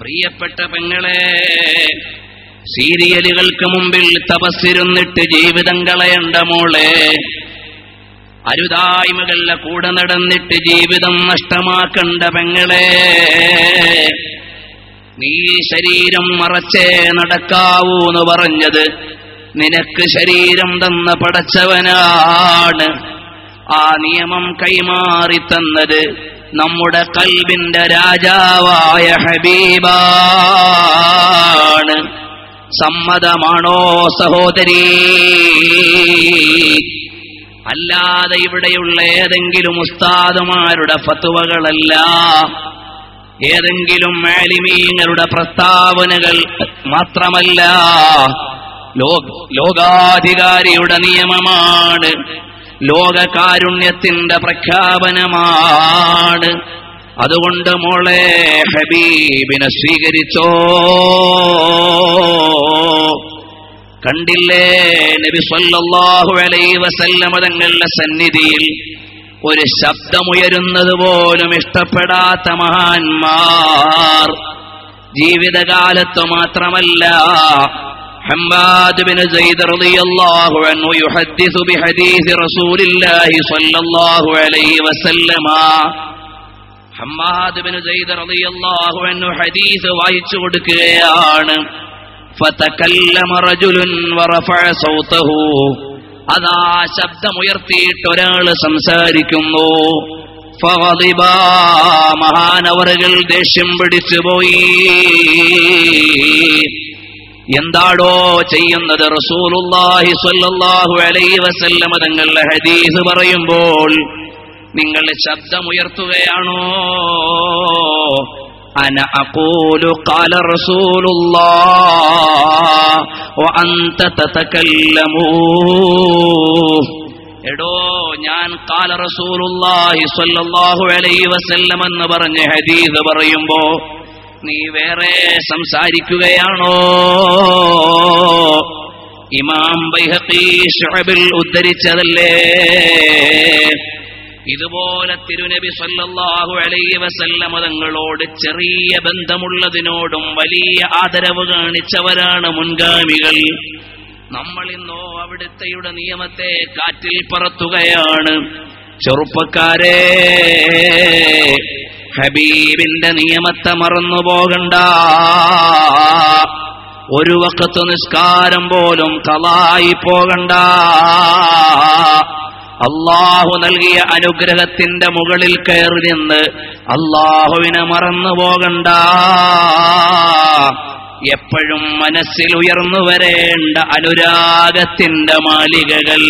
പ്രിയപ്പെട്ട പെങ്ങളെ സീരിയലുകൾക്ക് മുമ്പിൽ തപസ്സിരുന്നിട്ട് ജീവിതം കളയണ്ട മോളെ. അരുതായ്മകളുടെ കൂടെ നടന്നിട്ട് ജീവിതം നഷ്ടമാക്കണ്ട പെങ്ങളെ. നീ ശരീരം മറച്ചേ നടക്കാവൂന്ന് പറഞ്ഞത് നിനക്ക് ശരീരം തന്ന പടച്ചവനാണ്. ആ നിയമം കൈമാറി തന്നത് നമ്മുടെ കൽബിന്റെ രാജാവായ ഹബീബാണ്. സമ്മതമാണോ സഹോദരീ? അല്ലാതെ ഇവിടെയുള്ള ഏതെങ്കിലും ഉസ്താദുമാരുടെ ഫത്തുവകളല്ല ഏതെങ്കിലും മാലിമീങ്ങളുടെ പ്രസ്താവനകൾ മാത്രമല്ല. ലോകാധികാരിയുടെ നിയമമാണ്. ലോകകാരുണ്യത്തിന്റെ പ്രഖ്യാപനമാണ്. അതുകൊണ്ട് മോളെ ഹബീബിനെ സ്വീകരിച്ചോ. കണ്ടില്ലേ? നബി സല്ലല്ലാഹു അലൈഹി വസല്ലമ തങ്ങളുടെ സന്നിധിയിൽ ഒരു ശബ്ദമുയരുന്നത് പോലും ഇഷ്ടപ്പെടാത്ത മഹാന്മാർ. ജീവിതകാലത്ത് മാത്രമല്ല ഹമ്മാദ് عنه يحدث بحديث رسول الله صلى الله عليه وسلم حماد ഹമ്മാദ് ബിൻ സയ്യിദ് റളിയല്ലാഹു അൻഹു ഹദീസ് വായിച്ചു കൊടുക്കുകയാണ്. ഫതകല്ലമ റജുലുൻ വറഫഅ സൗതഹു. അതാ ശബ്ദമുയർത്തിയിട്ട് ഒരാൾ സംസാരിക്കുന്നു. ഫഗളിബ മഹാനവറുകൾ ദേഷ്യം പിടിച്ചു പോയി എന്താടോ ചെയ്യുന്നത്? റസൂലുല്ലാഹി സ്വല്ലല്ലാഹു അലൈഹി വസല്ലമ തങ്ങളുടെ ഹദീസ് പറയുമ്പോൾ നിങ്ങൾ ശബ്ദമുയർത്തുകയാണോ? അന അഖൂലു ഖാല റസൂലുല്ലാഹ് വഅൻത തതകല്ലമൂ. എടോ ഞാൻ കാല റസൂലുള്ളാഹി സ്വല്ലല്ലാഹു അലൈഹി വസല്ലം എന്ന് പറഞ്ഞ് ഹദീസ് പറയുമ്പോൾ നീ വേറെ സംസാരിക്കുകയാണോ? ഇമാം ബൈഹത്തി ഷുഹബിൽ ഉദ്ധരിച്ചതല്ലേ? ഇതുപോലെ തിരുനബി സല്ലല്ലാഹു അലൈഹി വസല്ലമ തങ്ങളോട് ചെറിയ ബന്ധമുള്ളതിനോടും വലിയ ആദരവ് കാണിച്ചവരാണ് മുൻഗാമികൾ. നമ്മൾ ഇന്നോ അവിടുത്തെയുടെ നിയമത്തെ കാറ്റിൽ പറത്തുകയാണ്. ചെറുപ്പക്കാരെ ഹബീബിന്റെ നിയമത്തെ മറന്നു പോകണ്ട ഒരു വക്കത്ത് നിസ്കാരം പോലും കളായി പോകണ്ട അള്ളാഹു നൽകിയ അനുഗ്രഹത്തിന്റെ മുകളിൽ കയറി നിന്ന് അള്ളാഹുവിനെ മറന്നു പോകണ്ട എപ്പോഴും മനസ്സിൽ ഉയർന്നു വരേണ്ട അനുരാഗത്തിന്റെ മാലികകൾ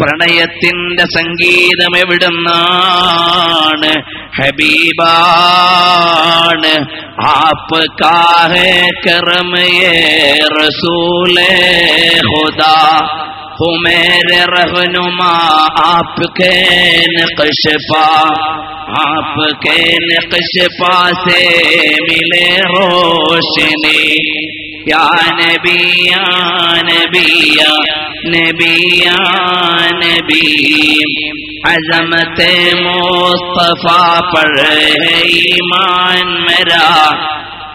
പ്രണയത്തിന്റെ സംഗീതം എവിടുന്നാണ്? ഹബീബാണ് ആപ്പ് കാഹേ കറമയേ റസൂലേ ഖുദാ ہوں میرے رہنما، آپ کے نقش پا، آپ کے نقش پا سے ملے روشنی۔ یا نبی نبی نبیا نبی عظمت مصطفیٰ پر ہے ایمان میرا۔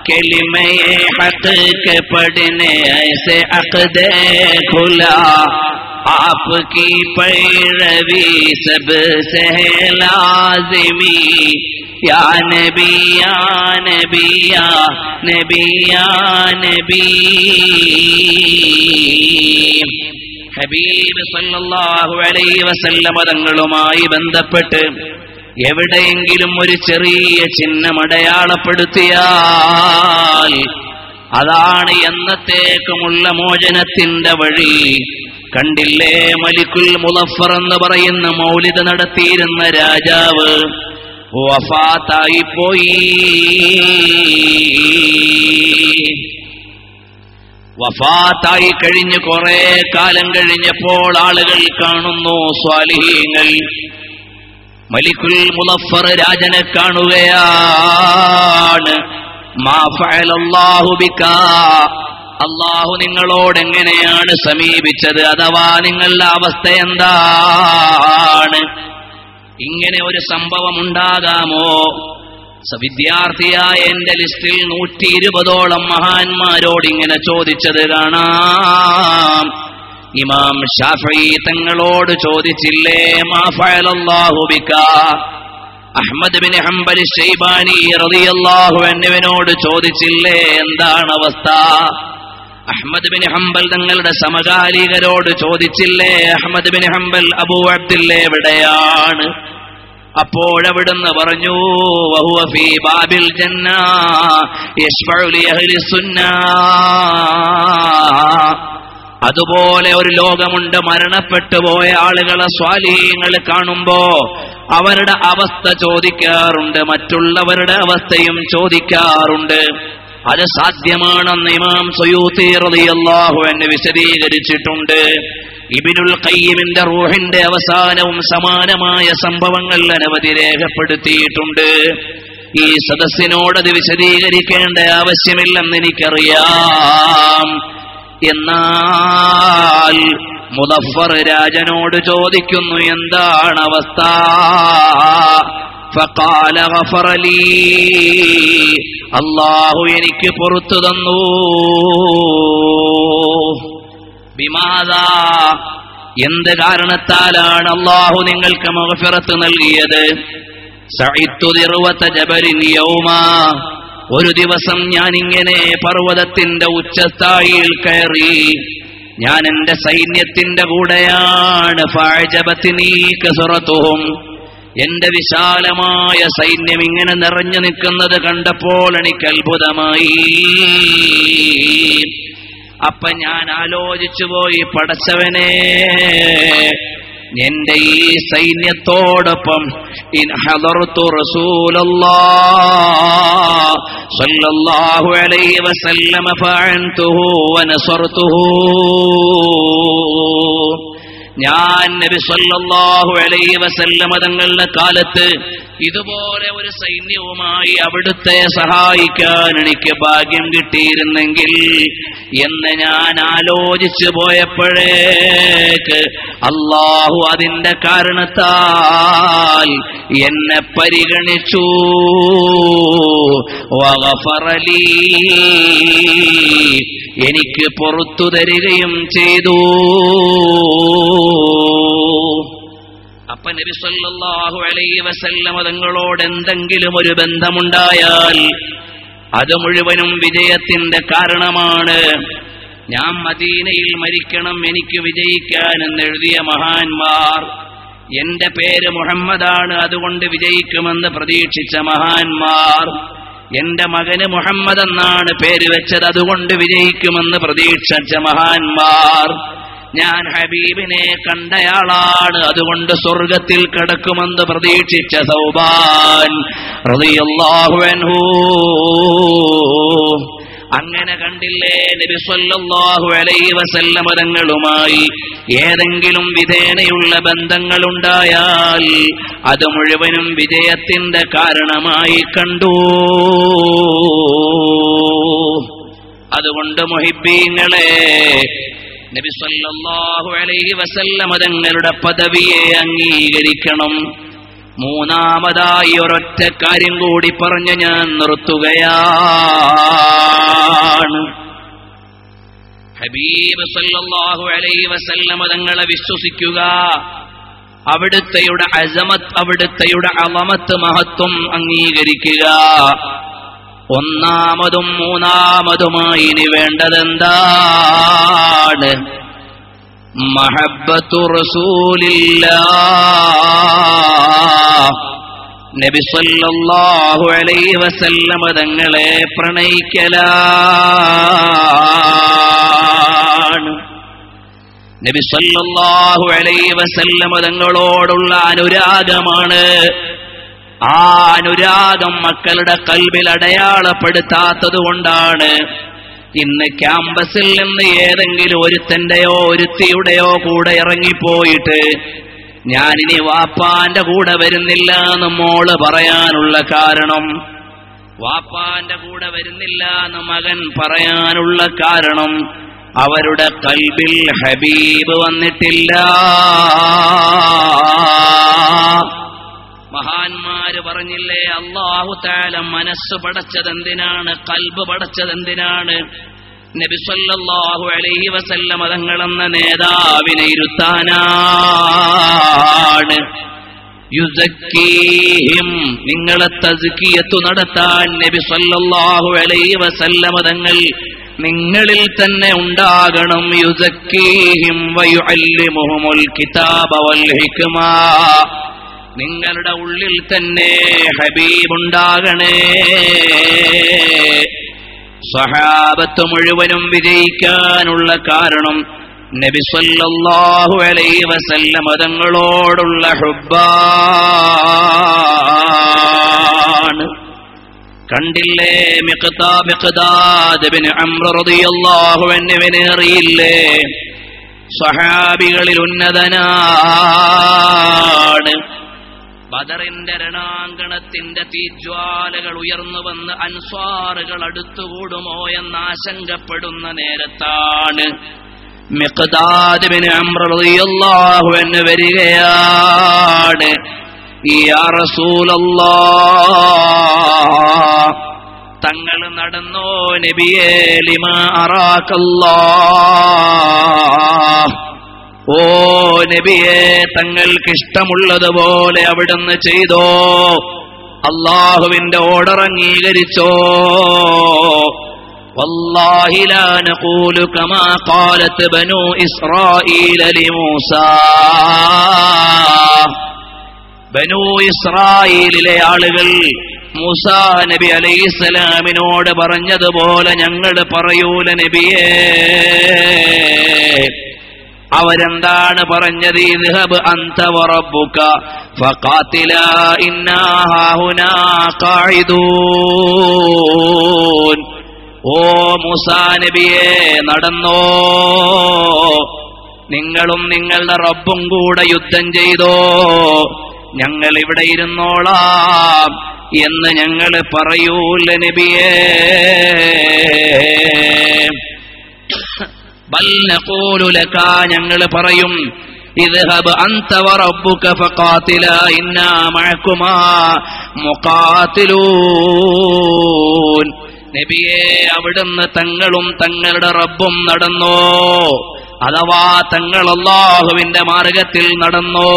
کلمہ حق کے پڑھنے ایسے عقد کھلا۔ आपकी पैरवी सबसे है लाजिमी या नबी या नबी या नबी या नबी ഹബീബ് സല്ലല്ലാഹു അലൈഹി വസല്ലമ തങ്ങളുമായി ബന്ധപ്പെട്ട് എവിടെയെങ്കിലും ഒരു ചെറിയ ചിഹ്നം അടയാളപ്പെടുത്തിയാൽ അതാണ് എന്നത്തേക്കുമുള്ള മോചനത്തിന്റെ വഴി കണ്ടില്ലേ മലിക്കുൽ മുലഫർ എന്ന് പറയുന്ന മൗലിത നടത്തിയിരുന്ന രാജാവ്? വഫാത്തായി പോയി വഫാത്തായി കഴിഞ്ഞ് കുറെ കാലം കഴിഞ്ഞപ്പോൾ ആളുകൾ കാണുന്നു സ്വാലിഹീങ്ങൾ. മലിക്കുൽ മുലഫർ രാജനെ കാണുകയാണ്. മാ ഫഅലല്ലാഹു അള്ളാഹു നിങ്ങളോട് എങ്ങനെയാണ് സമീപിച്ചത്? അഥവാ നിങ്ങളുടെ അവസ്ഥ എന്താണ്? ഇങ്ങനെ ഒരു സംഭവം ഉണ്ടാകാമോ? വിദ്യാർത്ഥിയായ എന്റെ ലിസ്റ്റിൽ നൂറ്റി ഇരുപതോളം മഹാന്മാരോട് ഇങ്ങനെ ചോദിച്ചത് കാണാം. ഇമാം ഷാഫി തങ്ങളോട് ചോദിച്ചില്ലേ മാ അഹമ്മദ് ബിൻ ഹംബലി ഷെയ്ബാനി റളിയല്ലാഹു എന്നിവനോട് ചോദിച്ചില്ലേ എന്താണ് അവസ്ഥ? അഹ്മദ് ബിൻ ഹംബൽ തങ്ങളുടെ സമകാലികരോട് ചോദിച്ചില്ലേ Ahmad bin Hanbal Abu Abdillah എവിടെയാണ്? അപ്പോഴവിടുന്ന് പറഞ്ഞു ബാബിൽ ജന്ന അതുപോലെ ഒരു ലോകമുണ്ട് മരണപ്പെട്ടു പോയ ആളുകളെ സ്വാലീങ്ങൾ കാണുമ്പോ അവരുടെ അവസ്ഥ ചോദിക്കാറുണ്ട് മറ്റുള്ളവരുടെ അവസ്ഥയും ചോദിക്കാറുണ്ട്. അത് സാധ്യമാണെന്ന് ഇമാം സയൂത്തി റളിയല്ലാഹു എന്ന് വിശദീകരിച്ചിട്ടുണ്ട്. ഇബിനുൽ കയ്യമിന്റെ റൂഹിന്റെ അവസാനവും സമാനമായ സംഭവങ്ങൾ അനവധി രേഖപ്പെടുത്തിയിട്ടുണ്ട്. ഈ സദസ്സിനോടത് വിശദീകരിക്കേണ്ട ആവശ്യമില്ലെന്ന് എനിക്കറിയാം. എന്നാൽ മുദഫർ രാജനോട് ചോദിക്കുന്നു എന്താണ് അവസ്ഥ? ഫഖാല غفر لي. അല്ലാഹു എനിക്ക് പുറത്തു തന്നു. ബിമാദാ എന്ത് കാരണത്താലാണ് അള്ളാഹു നിങ്ങൾക്ക് മഹഫിറത്ത് നൽകിയത്? സഇത്തു ദിർവത ജബലിൻ യൗമാ. ഒരു ദിവസം ഞാൻ ഇങ്ങനെ പർവതത്തിന്റെ ഉച്ചസ്ഥായിയിൽ കയറി ഞാൻ എന്റെ സൈന്യത്തിന്റെ കൂടെയാണ് ഫഅജബത്നി കസറത്തുഹും. എന്റെ വിശാലമായ സൈന്യം ഇങ്ങനെ നിറഞ്ഞു നിൽക്കുന്നത് കണ്ടപ്പോൾ എനിക്ക് അത്ഭുതമായി. അപ്പൊ ഞാൻ ആലോചിച്ചു പോയി പടച്ചവനെ എന്റെ ഈ സൈന്യത്തോടൊപ്പം വസല്ലമ ഫഅൻതുഹു ഞാൻ നബി സല്ലല്ലാഹു അലൈഹി വസല്ലമ തങ്ങളുടെ കാലത്ത് ഇതുപോലെ ഒരു സൈന്യവുമായി അവിടുത്തെ സഹായിക്കാൻ എനിക്ക് ഭാഗ്യം കിട്ടിയിരുന്നെങ്കിൽ എന്ന് ഞാൻ ആലോചിച്ചു പോയപ്പോഴേക്ക് അള്ളാഹു അതിന്റെ കാരണത്താൽ എന്നെ പരിഗണിച്ചു. എനിക്ക് പുറത്തു തരികയും ചെയ്തു അപ്പൊ നബി സല്ലല്ലാഹു അലൈഹി വസല്ലമ തങ്ങളോട് എന്തെങ്കിലും ഒരു ബന്ധമുണ്ടായാൽ അത് മുഴുവനും വിജയത്തിന്റെ കാരണമാണ്. ഞാൻ മദീനയിൽ മരിക്കണം എനിക്ക് വിജയിക്കാൻ എന്നെഴുതിയ മഹാന്മാർ എന്റെ പേര് മുഹമ്മദാണ് അതുകൊണ്ട് വിജയിക്കുമെന്ന് പ്രതീക്ഷിച്ച മഹാന്മാർ എന്റെ മകന് മുഹമ്മദ് എന്നാണ് പേര് വെച്ചത് അതുകൊണ്ട് വിജയിക്കുമെന്ന് പ്രതീക്ഷിച്ച മഹാന്മാർ ഞാൻ ഹബീബിനെ കണ്ടയാളാണ്. അതുകൊണ്ട് സ്വർഗത്തിൽ കിടക്കുമെന്ന് പ്രതീക്ഷിച്ച സൗബാൻ അങ്ങനെ കണ്ടില്ലേ? നബി സല്ലല്ലാഹു അലൈഹി വസല്ലമ തങ്ങളുമായി ഏതെങ്കിലും വിധേനയുള്ള ബന്ധങ്ങളുണ്ടായാൽ അത് മുഴുവനും വിജയത്തിന്റെ കാരണമായി കണ്ടു. അതുകൊണ്ട് മൊഹിബീങ്ങളെ നബി സല്ലല്ലാഹു അലൈഹി വസല്ലമ തങ്ങളുടെ പദവിയെ അംഗീകരിക്കണം. മൂന്നാമതായി ഒരൊറ്റ കാര്യം കൂടി പറഞ്ഞ് ഞാൻ നിർത്തുകയാണ്. ഹബീബ് സല്ലല്ലാഹു അലൈഹി വസല്ലമ തങ്ങളെ വിശ്വസിക്കുക. അവിടുത്തെയുടെ അസമത്ത് അവിടുത്തെയുടെ അളമത്ത് മഹത്വം അംഗീകരിക്കുക. ഒന്നാമതും മൂന്നാമതുമായി ഇനി വേണ്ടതെന്താണ്? മഹബത്തു റസൂലില്ല നബി അലൈ വസല്ലമ തങ്ങളെ പ്രണയിക്കലാണ്. നബി സല്ലല്ലാഹു അലൈഹി വസല്ലമ തങ്ങളോടുള്ള അനുരാഗമാണ് ആ അനുരാഗം മക്കളുടെ കൽവിൽ അടയാളപ്പെടുത്താത്തത് കൊണ്ടാണ് ഇന്ന് ക്യാമ്പസിൽ നിന്ന് ഏതെങ്കിലും ഒരുത്തന്റെയോ ഒരുത്തിയുടെയോ കൂടെ ഇറങ്ങിപ്പോയിട്ട് ഞാനിനി വാപ്പാന്റെ കൂടെ വരുന്നില്ല എന്ന് മോൾ പറയാനുള്ള കാരണം. വാപ്പാന്റെ കൂടെ വരുന്നില്ല എന്ന് മകൻ പറയാനുള്ള കാരണം അവരുടെ കൽബിൽ ഹബീബ് വന്നിട്ടില്ല. അള്ളാഹു താല മനസ്സ് പടച്ചതെന്തിനാണ്? കൽബ് പടച്ചതെന്തിനാണ്? നബി സല്ലല്ലാഹു അലൈഹി വസല്ലമ തങ്ങളെന്ന നേതാവിനെ ഇരുത്താനാണ്. യുസക്കീഹിം നിങ്ങളെ തസ്കിയത്തു നടത്താൻ നബി സല്ലല്ലാഹു അലൈഹി വസല്ലമ തങ്ങൾ നിങ്ങളിൽ തന്നെ ഉണ്ടാകണം. യുസക്കീഹിം വയുഅല്ലിമുഹുമുൽ കിതാബ വൽ ഹിക്മ. നിങ്ങളുടെ ഉള്ളിൽ തന്നെ ഹബീബുണ്ടാകണേ. സഹാബത്ത് മുഴുവനും വിജയിക്കാനുള്ള കാരണം നബി സല്ലല്ലാഹു അലൈഹി വസല്ലമ തങ്ങളോടുള്ള ഹുബ്ബാണ്. കണ്ടില്ലേ? അൻഹുവിനെ അറിയില്ലേ? സഹാബികളിൽ ഉന്നതനാണ്. ബദറിന്റെ രണാങ്കണത്തിന്റെ തീജ്വാലകൾ ഉയർന്നു വന്ന് അൻസ്വാറുകൾ അടുത്തുകൂടുമോ എന്ന് ആശങ്കപ്പെടുന്ന നേരത്താണ് എന്ന് വരികയാണ്. തങ്ങൾ നടന്നോ നബിയേ ലിമ അറാക്കല്ലാഹ് ഓ നബിയെ തങ്ങൾക്ക് ഇഷ്ടമുള്ളതുപോലെ അവിടുന്ന് ചെയ്തോ അള്ളാഹുവിന്റെ ഓർഡർ അംഗീകരിച്ചോ والله لا نقول كما قالت بنو إسرائيل لموسى ബനു ഇസ്രായേലിലെ ആളുകൾ മൂസാ നബി അലൈഹിസ്സലാമിനോട് പറഞ്ഞതുപോലെ ഞങ്ങൾ പറയൂല നബിയേ അവരെന്താണ് പറഞ്ഞത്? ഓ മൂസാ നബിയെ നടന്നോ. നിങ്ങളും നിങ്ങളുടെ റബ്ബും കൂടെ യുദ്ധം ചെയ്തോ. ഞങ്ങൾ ഇവിടെ ഇരുന്നോളാം എന്ന് ഞങ്ങൾ പറയൂല നബിയേ. ബൽ ലക ഞങ്ങൾ പറയും ഇദ്ഹബ് അൻത മഅകുമാ നബിയെ അവിടുന്ന് തങ്ങളും തങ്ങളുടെ റബ്ബും നടന്നോ? അഥവാ തങ്ങൾ അള്ളാഹുവിന്റെ മാർഗത്തിൽ നടന്നോ?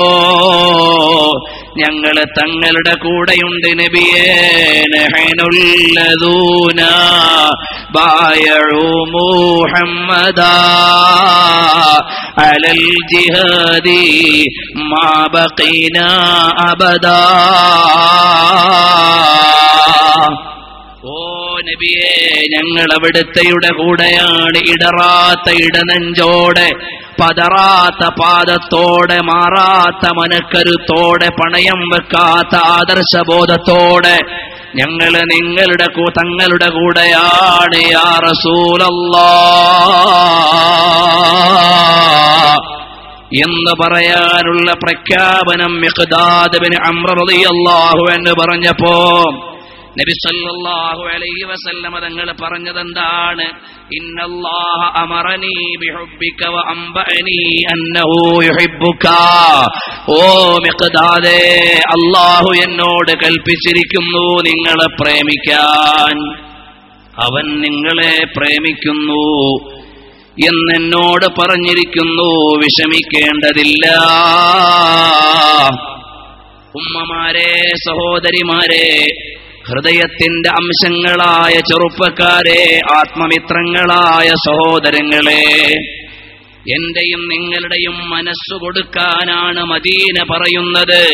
ഞങ്ങൾ തങ്ങളുടെ കൂടെയുണ്ട് നബിയേ ബായഴു മുഹമ്മദാ അലൽ ജിഹാദി മാ ബഖീനാ അബദാ. നബിയെ ഞങ്ങൾ അവിടുത്തെയുടെ കൂടെയാണ് ഇടറാത്ത ഇടനെഞ്ചോടെ പതറാത്ത പാദത്തോടെ മാറാത്ത മനക്കരുത്തോടെ പണയം വെക്കാത്ത ആദർശബോധത്തോടെ ഞങ്ങൾ നിങ്ങളുടെ തങ്ങളുടെ കൂടെയാണ് യാ റസൂലല്ലാ. എന്ന് പറയാനുള്ള പ്രഖ്യാപനം മിഖ്ദാദ് അമ്ര റളിയല്ലാഹു എന്ന് പറഞ്ഞപ്പോ നബി സല്ലല്ലാഹു അലൈഹി വസല്ലമ തങ്ങൾ പറഞ്ഞതെന്താണ്? ഇന്നല്ലാഹ എന്നോട് കൽപ്പിച്ചിരിക്കുന്നു നിങ്ങളെ പ്രേമിക്കാൻ. അവൻ നിങ്ങളെ പ്രേമിക്കുന്നു എന്നെന്നോട് പറഞ്ഞിരിക്കുന്നു വിഷമിക്കേണ്ടതില്ല. ഉമ്മമാരെ സഹോദരിമാരെ ഹൃദയത്തിന്റെ അംശങ്ങളായ ചെറുപ്പക്കാരെ ആത്മമിത്രങ്ങളായ സഹോദരങ്ങളെ എന്റെയും നിങ്ങളുടെയും മനസ്സു കൊടുക്കാനാണ് മദീന പറയുന്നത്.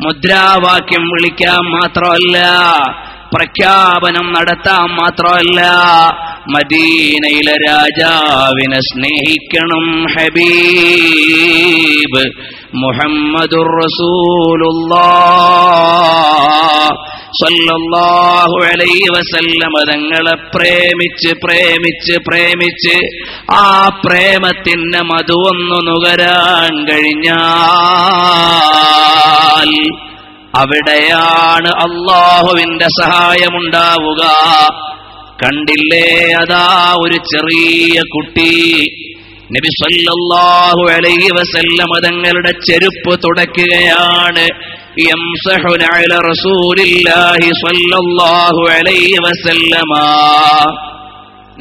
മുദ്രാവാക്യം വിളിക്കാൻ മാത്രമല്ല പ്രഖ്യാപനം നടത്താൻ മാത്രമല്ല മദീനയിലെ രാജാവിനെ സ്നേഹിക്കണം ഹബീബ് മുഹമ്മദുർ റസൂലുള്ളാഹ് സല്ലല്ലാഹു അലൈഹി വസല്ലമ തങ്ങളെ പ്രേമിച്ച് പ്രേമിച്ച് പ്രേമിച്ച് ആ പ്രേമത്തിന് മധുവൊന്നു നുകരാൻ കഴിഞ്ഞാൽ അവിടെയാണ് അള്ളാഹുവിന്റെ സഹായമുണ്ടാവുക. കണ്ടില്ലേ? അതാ ഒരു ചെറിയ കുട്ടി. നബി സല്ലല്ലാഹു അലൈഹി വസല്ലമ തങ്ങളുടെ ചെരുപ്പ് തുടയ്ക്കുകയാണ് رسول الله റസൂലില്ലാഹി الله അലൈഹി വസല്ലമ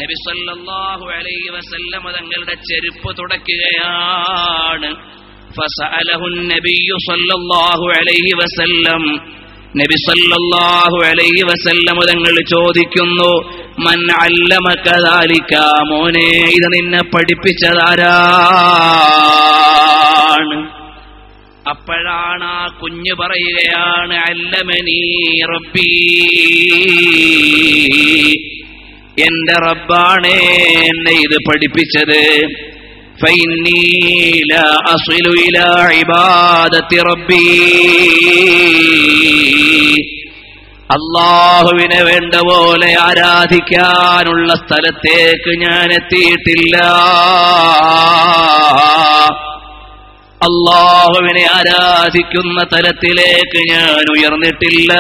നബി സല്ലല്ലാഹു അലൈഹി വസല്ലമ തങ്ങളുടെ ചെരുപ്പ് തുടക്കുകയാണ്. ഫസഅലഹു നബിയു സല്ലല്ലാഹു അലൈഹി വസല്ലം. നബി സല്ലല്ലാഹു അലൈഹി വസല്ലം തങ്ങൾ ചോദിക്കുന്നു മൻ അല്ലമക ദാലിക? മോനെ ഇത് നിന്നെ പഠിപ്പിച്ചതാരാണ് അപ്പോഴാണ് ആ കുഞ്ഞ് പറയുകയാണ് അല്ലമനീ റബ്ബി എന്റെ റബ്ബാണ് എന്നെ ഇത് പഠിപ്പിച്ചത്. അള്ളാഹുവിനെ വേണ്ട പോലെ ആരാധിക്കാനുള്ള സ്ഥലത്തേക്ക് ഞാൻ എത്തിയിട്ടില്ല. അള്ളാഹുവിനെ ആരാധിക്കുന്ന തലത്തിലേക്ക് ഞാൻ ഉയർന്നിട്ടില്ല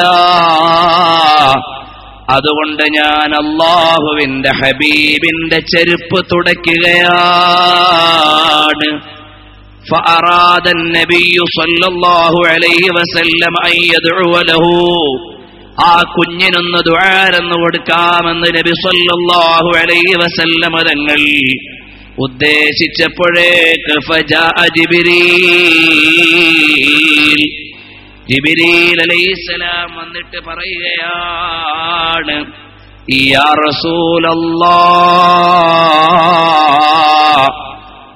അതുകൊണ്ട് ഞാൻ അള്ളാഹുവിന്റെ ഹബീബിന്റെ ചെരുപ്പ് തുടയ്ക്കുകയാണ് فأراد النبي صلى الله عليه وسلم أن يدعو له ആ കുഞ്ഞിനൊന്ന് ദുആരെന്ന് കൊടുക്കാമെന്ന് നബി സല്ലല്ലാഹു അലൈഹി വസല്ലമ തങ്ങൾ ഉദ്ദേശിച്ചപ്പോഴേക്ക് ജിബ്രീൽ. വന്നിട്ട് പറയുകയാണ്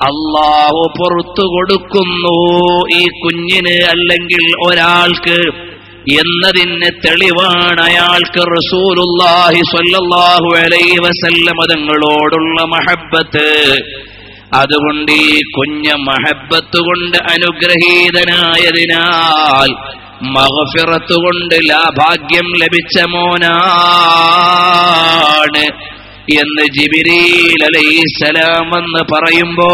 അള്ളാഹു പുറത്തു കൊടുക്കുന്നു ഈ കുഞ്ഞിന് അല്ലെങ്കിൽ ഒരാൾക്ക് എന്നതിന് തെളിവാണ് അയാൾക്ക് റസൂലുല്ലാഹി സ്വല്ലല്ലാഹു അലൈഹി വസല്ലമ തങ്ങളോടുള്ള മഹബത്ത് അതുകൊണ്ട് ഈ കുഞ്ഞ മഹബത്ത് കൊണ്ട് അനുഗ്രഹീതനായതിനാൽ മഹഫിറത്ത് കൊണ്ട് ലാഭാഗ്യം ലഭിച്ച മോനാണ് എന്ന് ജിബിരീൽ അലൈസലാം എന്ന് പറയുമ്പോ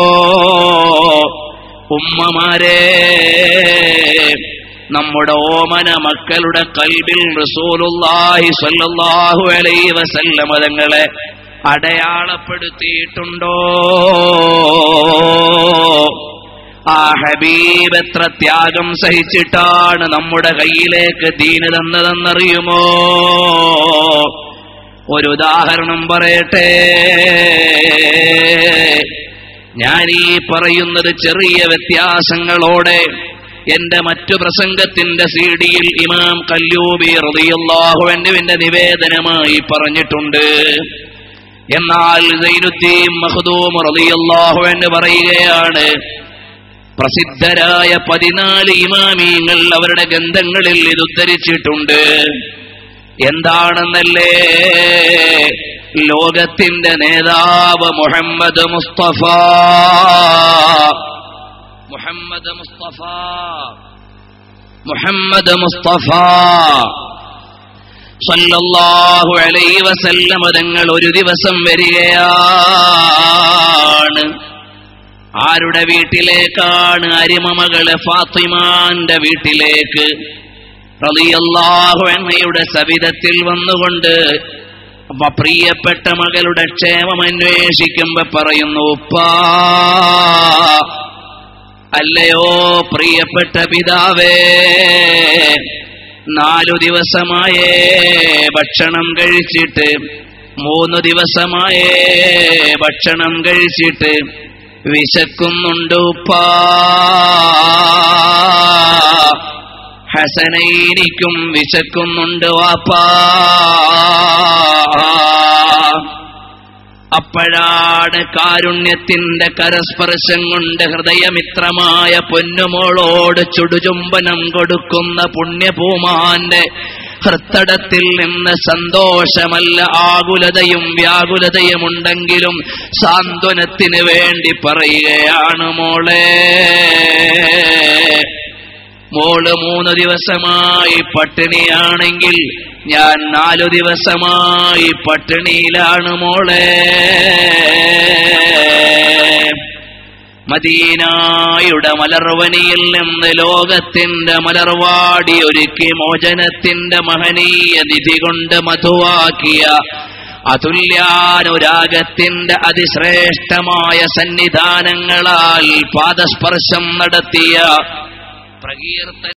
ഉമ്മമാരെ നമ്മുടെ ഓമന മക്കളുടെ കൽബിൽ സ്വല്ലല്ലാഹു അലൈഹി വസല്ലമ തങ്ങളെ അടയാളപ്പെടുത്തിയിട്ടുണ്ടോ? ആ ഹബീബ് എത്ര ത്യാഗം സഹിച്ചിട്ടാണ് നമ്മുടെ കയ്യിലേക്ക് ദീന് തന്നതെന്നറിയുമോ? ഒരു ഉദാഹരണം പറയട്ടെ. ഞാൻ ഈ പറയുന്നത് ചെറിയ വ്യത്യാസങ്ങളോടെ എന്റെ മറ്റു പ്രസംഗത്തിന്റെ സീഡിയിൽ ഇമാം കല്യൂബി റളിയല്ലാഹുവിന്റെ നിവേദനമായി പറഞ്ഞിട്ടുണ്ട്. എന്നാൽ സൈനുദ്ദീൻ മഹദൂം റളിയല്ലാഹു എന്ന് പറയുകയാണ് പ്രസിദ്ധരായ പതിനാല് ഇമാമീങ്ങൾ അവരുടെ ഗന്ധങ്ങളിൽ ഇത് ഉദ്ധരിച്ചിട്ടുണ്ട്. എന്താണെന്നല്ലേ? ലോകത്തിന്റെ നേതാവ് മുഹമ്മദ് മുസ്തഫ മുഹമ്മദ് മുസ്തഫ. മുഹമ്മദ് മുസ്തഫ. സല്ലല്ലാഹു അലൈഹി വസല്ലമ തങ്ങൾ ഒരു ദിവസം വരികയാണ്. ആരുടെ വീട്ടിലേക്കാണ് അരിമമകൾ ഫാത്തിമാന്റെ വീട്ടിലേക്ക്? റളിയല്ലാഹു അൻഹയുടെ സവിധത്തിൽ വന്നുകൊണ്ട് അപ്പൊ പ്രിയപ്പെട്ട മകളുടെ ക്ഷേമം അന്വേഷിക്കുമ്പോ പറയുന്നു ഉപ്പാ അല്ലയോ പ്രിയപ്പെട്ട പിതാവേ നാലു ദിവസമായേ ഭക്ഷണം കഴിച്ചിട്ട് മൂന്ന് ദിവസമായേ ഭക്ഷണം കഴിച്ചിട്ട് വിശക്കുന്നുണ്ട് ഹസനൈനിക്കും വിശക്കുന്നുണ്ട് വാപ്പാ. അപ്പോഴാണ് കാരുണ്യത്തിന്റെ കരസ്പർശം കൊണ്ട് ഹൃദയമിത്രമായ പൊന്നുമോളോട് ചുടുചുംബനം കൊടുക്കുന്ന പുണ്യഭൂമാന്റെ ഹൃത്തടത്തിൽ നിന്ന് സന്തോഷമല്ല ആകുലതയും വ്യാകുലതയുമുണ്ടെങ്കിലും സാന്ത്വനത്തിന് വേണ്ടി പറയുകയാണ് മോളെ. മോൾ മൂന്ന് ദിവസമായി പട്ടിണിയാണെങ്കിൽ ഞാൻ നാലു ദിവസമായി പട്ടിണിയിലാണ് മോളെ. മദീനായുടെ മലർവനിയിൽ നിന്ന് ലോകത്തിന്റെ മലർവാടി ഒരുക്കി മോചനത്തിന്റെ മഹനീയ നിധി കൊണ്ട് മധുവാക്കിയ അതുല്യാനുരാഗത്തിന്റെ അതിശ്രേഷ്ഠമായ സന്നിധാനങ്ങളാൽ പാദസ്പർശം നടത്തിയ പ്രകീർത്തന